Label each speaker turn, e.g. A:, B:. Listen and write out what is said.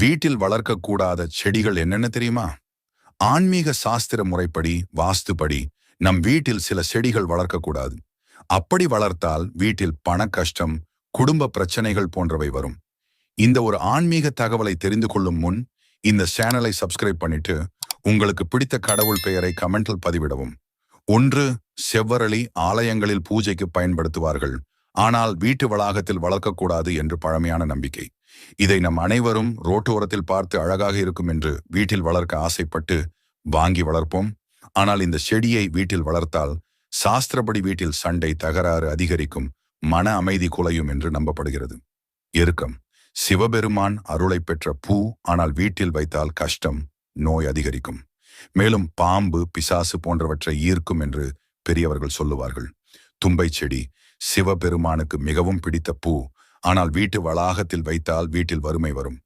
A: வீட்டில் வளர்க்கக்கூடாத செடிகள் என்னென்ன தெரியுமா? ஆன்மீக சாஸ்திர முறைப்படி வாஸ்துப்படி நம் வீட்டில் சில செடிகள் வளர்க்கக்கூடாது. அப்படி வளர்த்தால் வீட்டில் பண கஷ்டம் குடும்ப பிரச்சனைகள் போன்றவை வரும். இந்த ஒரு ஆன்மீக தகவலை தெரிந்து கொள்ளும் முன் இந்த சேனலை சப்ஸ்கிரைப் பண்ணிட்டு உங்களுக்கு பிடித்த கடவுள் பெயரை கமெண்டில் பதிவிடவும். ஒன்று செவ்வரளி ஆலயங்களில் பூஜைக்கு பயன்படுத்துவார்கள். ஆனால் வீட்டு வளாகத்தில் வளர்க்கக்கூடாது என்று பழமையான நம்பிக்கை. இதை நம் அனைவரும் ரோட்டோரத்தில் பார்த்து அழகாக இருக்கும் என்று வீட்டில் வளர்க்க ஆசைப்பட்டு வாங்கி வளர்ப்போம். ஆனால் இந்த செடியை வீட்டில் வளர்த்தால் சாஸ்திரப்படி வீட்டில் சண்டை தகராறு அதிகரிக்கும் மன அமைதி குலையும் என்று நம்பப்படுகிறது. எருக்கம் சிவபெருமான் அருளை பெற்ற பூ ஆனால் வீட்டில் வைத்தால் கஷ்டம் நோய் அதிகரிக்கும். மேலும் பாம்பு பிசாசு போன்றவற்றை ஈர்க்கும் என்று பெரியவர்கள் சொல்லுவார்கள். தும்பை செடி சிவபெருமானுக்கு மிகவும் பிடித்த பூ. ஆனால் வீட்டு வளாகத்தில் வைத்தால் வீட்டில் வறுமை வரும்.